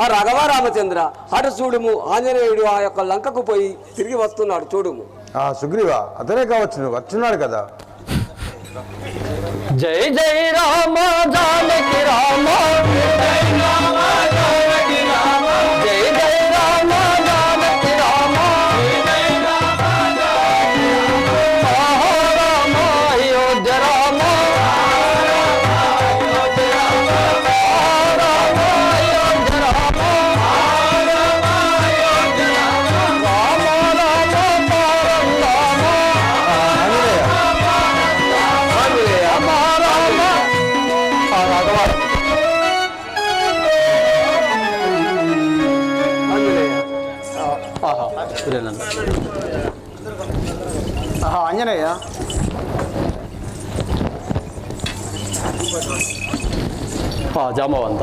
ఆ రఘవ రామచంద్ర అటు చూడుము ఆంజనేయుడు ఆ యొక్క లంకకు పోయి తిరిగి వస్తున్నాడు చూడుము. ఆ సుగ్రీవ అతనే కావచ్చు వచ్చున్నాడు కదా. జై జై రామ జానకి రామ. జై ఆహా ఆంజనేయ ఆ జామవంత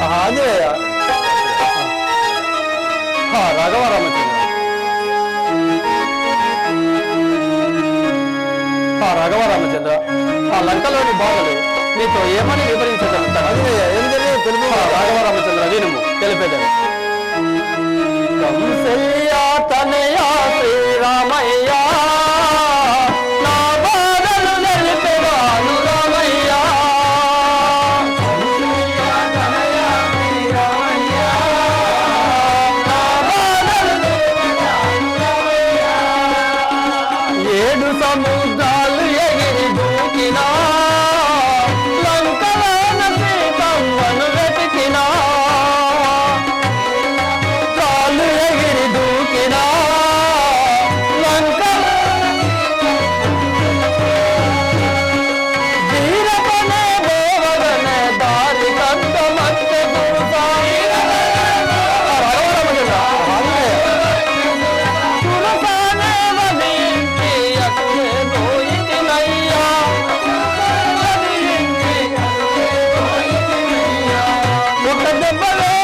ఆ, ఆంజనేయ ఆ రామచంద్ర ఆ లంకలోని బాధలు నీతో ఏమని వివరించగలుగుతాను? ఏం జరిగిందో వినుము. తెలిపేదని కంసయ్య తనయ శ్రీరామయ్య బాధలు ఏడు సముద్రాలు the mother.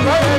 ਮਰ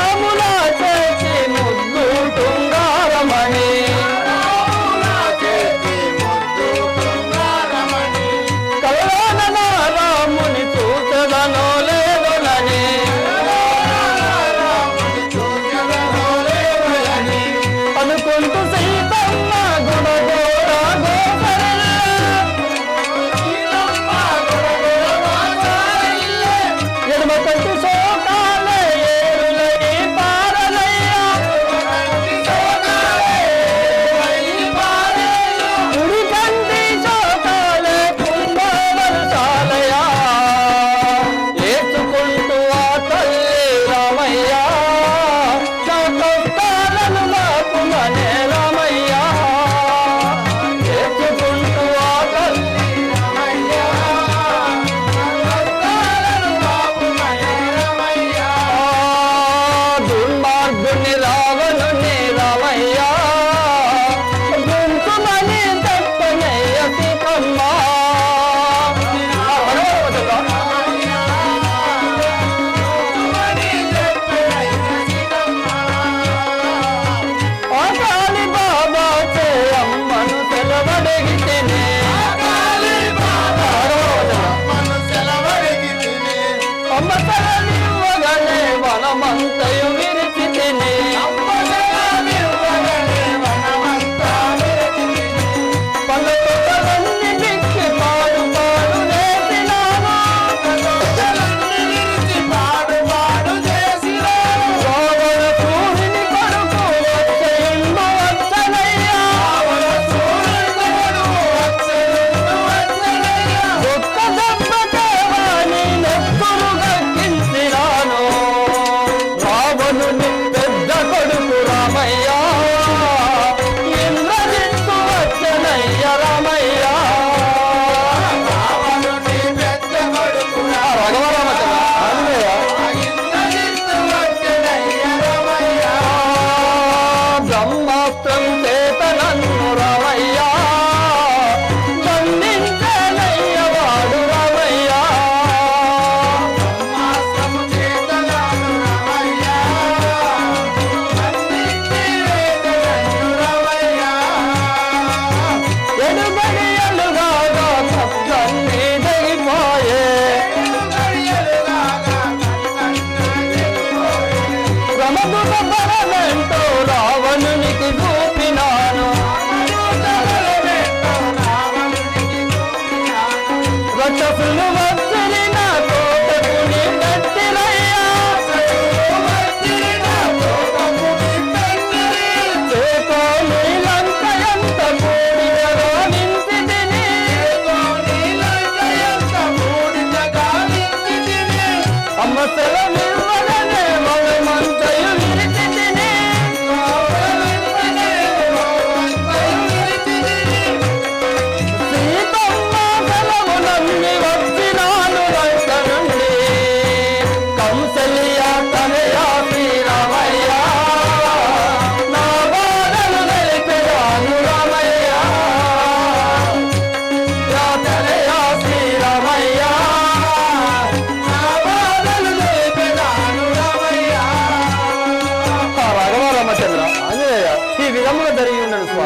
আমি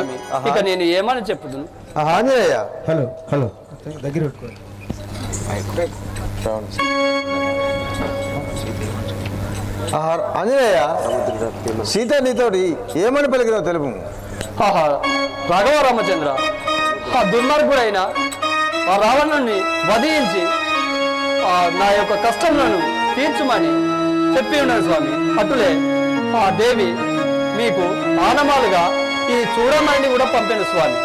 స్వామి. ఇక నేను ఏమని చెప్పుదును? ఆంజనేయ. Hello hello. దగ్గర ఆంజనేయ. సీత నీతోటి ఏమని పలికినావు తెలుపు? ఆహా రాఘవ రామచంద్ర. ఆ దుర్మార్గుడైన ఆ రావణుణ్ణి వధించి ఆ నా యొక్క కష్టములను తీర్చుమని చెప్పి ఉన్నాడు స్వామి. అటులే ఆ దేవి మీకు ఆనమాలుగా ఈ చూడమని కూడా పంపాను స్వామి.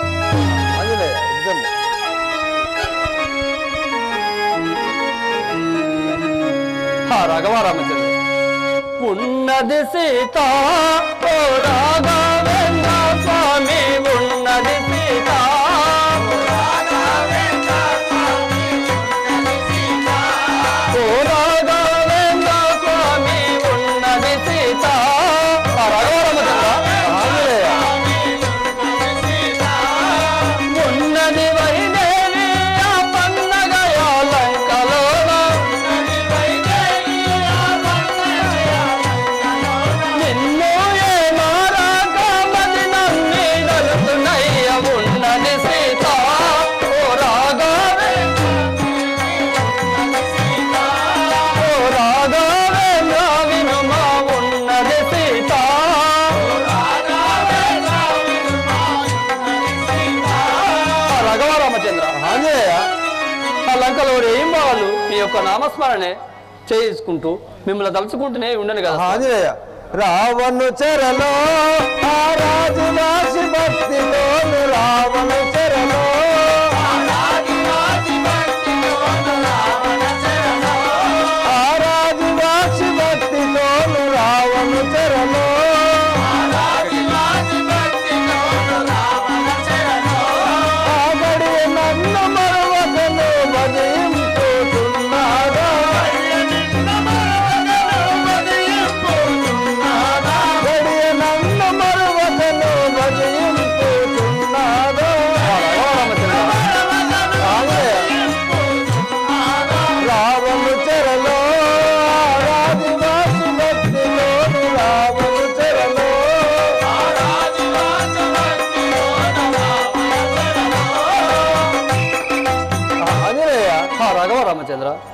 రాఘవ రామచంద్ర. ఉన్నది సీత రాఘవేంద్ర. నామస్మరణే చేసుకుంటూ మిమ్మల్ని తలుచుకుంటూనే ఉండను కదా ఆంజనేయ రావణు చెరలో ఆ రాజు భక్తిలో రావణు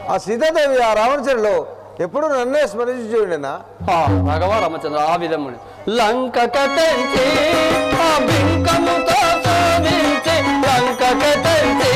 ఆ సీతాదేవి ఆ రావణ ఎప్పుడు నన్నే స్మరించి చూడేనా ఆ రామచంద్ర ఆ విధముని. లంక కథంచి లంక కథంచి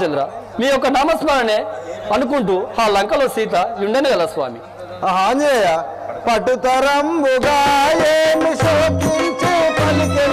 రామచంద్ర మీ యొక్క నామస్మరణే అనుకుంటూ ఆ లంకలో సీత ఉండను కదా స్వామి. ఆ ఆంజనేయ పటుతరంబుగా ఏమి శోకించే పలికి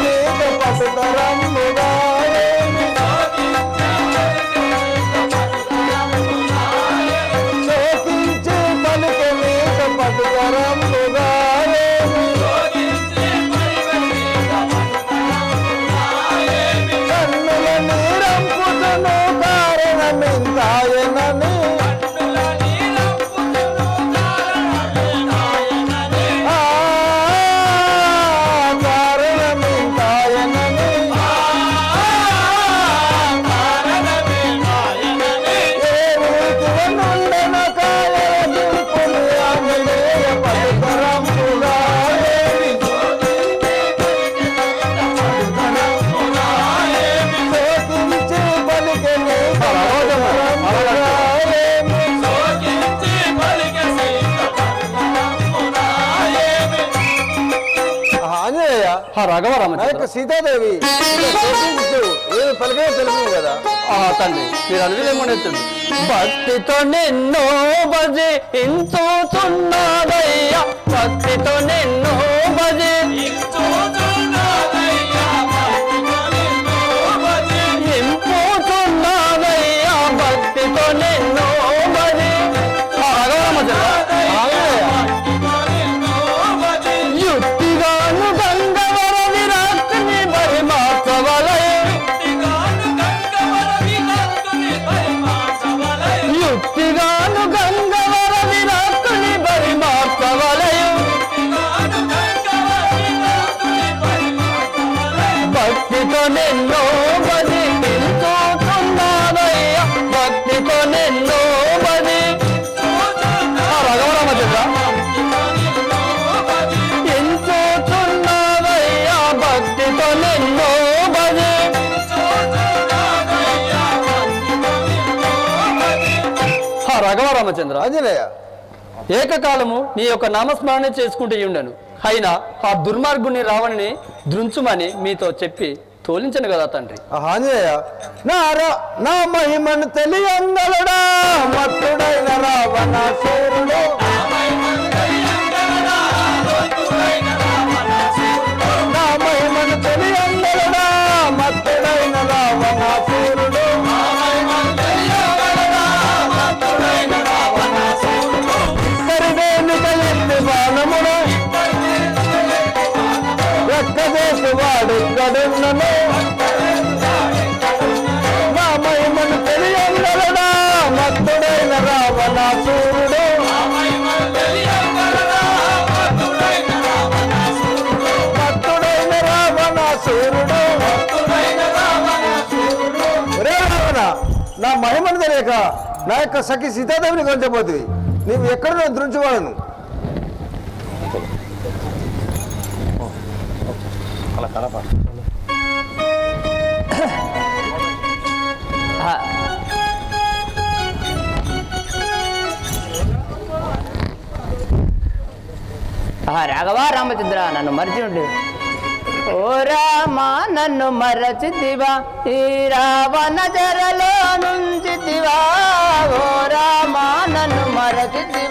రామచంద్ర సీతాదేవి. ఏమి పలికే తెలుసు కదా. ఆ తండ్రి మీరు అనుభవేమోనెత్తండి భక్తితో నిన్నో భజి ఇంచుచున్నాదయ్యా భక్తితో నిన్నో భజి ఇంపుచున్నాదయ్యా రాఘవరామచంద్ర ఆంజనేయ. ఏకకాలము నీ యొక్క నామస్మరణ చేసుకుంటూ ఉండను. అయినా ఆ దుర్మార్గుని రావణిని దృంచుమని మీతో చెప్పి తోలించను కదా తండ్రి. ఆంజనేయ నా రా- నా మహిమను తెలియంగలడా? మత్తుడైన రావణ నా మహిమను తెలియక నా యొక్క సఖి సీతాదేవిని కొంచపోతుంది నీవు ఎక్కడ దృంచువాడను ఆ. రాఘవ రామచంద్ర నన్ను మరిచి ఉండు ఓ రామా నన్ను మరచితివా. ఈ రావణ జరలో రామా నన్ను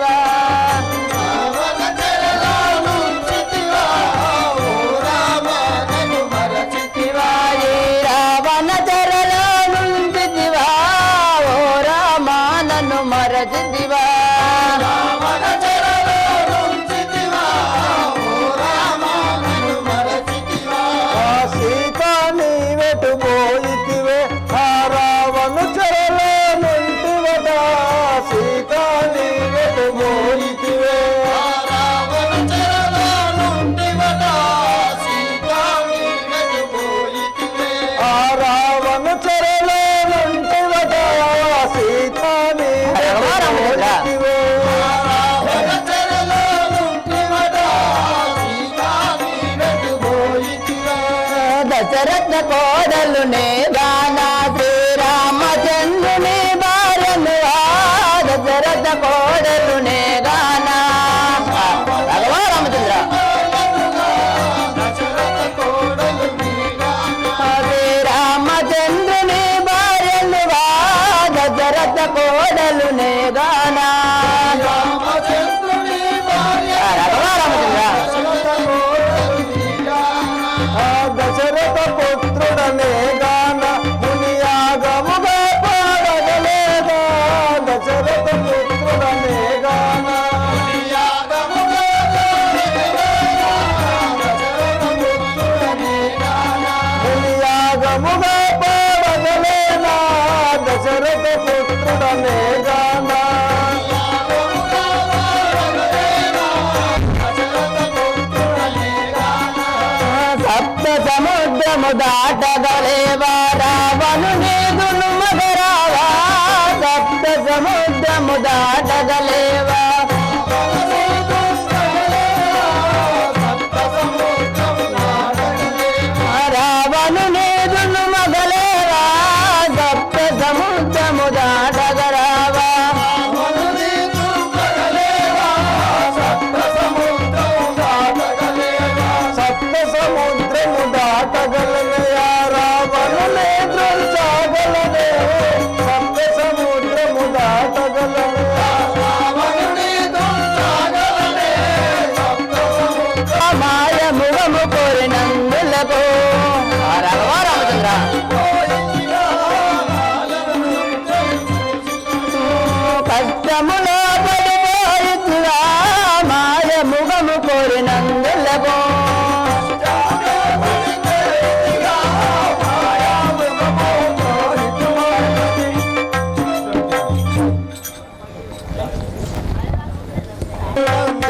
దశరథ కోడలునే గానా శ్రీరామచంద్రుని భార్యను దశరథ కోడలునే గానా. రాఘవ రామచంద్ర. శ్రీరామచంద్రుని భార్యను దశరథ కోడలునే సముద్రము దాటగలేవా రావణు నీదును మగరావా సప్త సముద్రము దాటగలే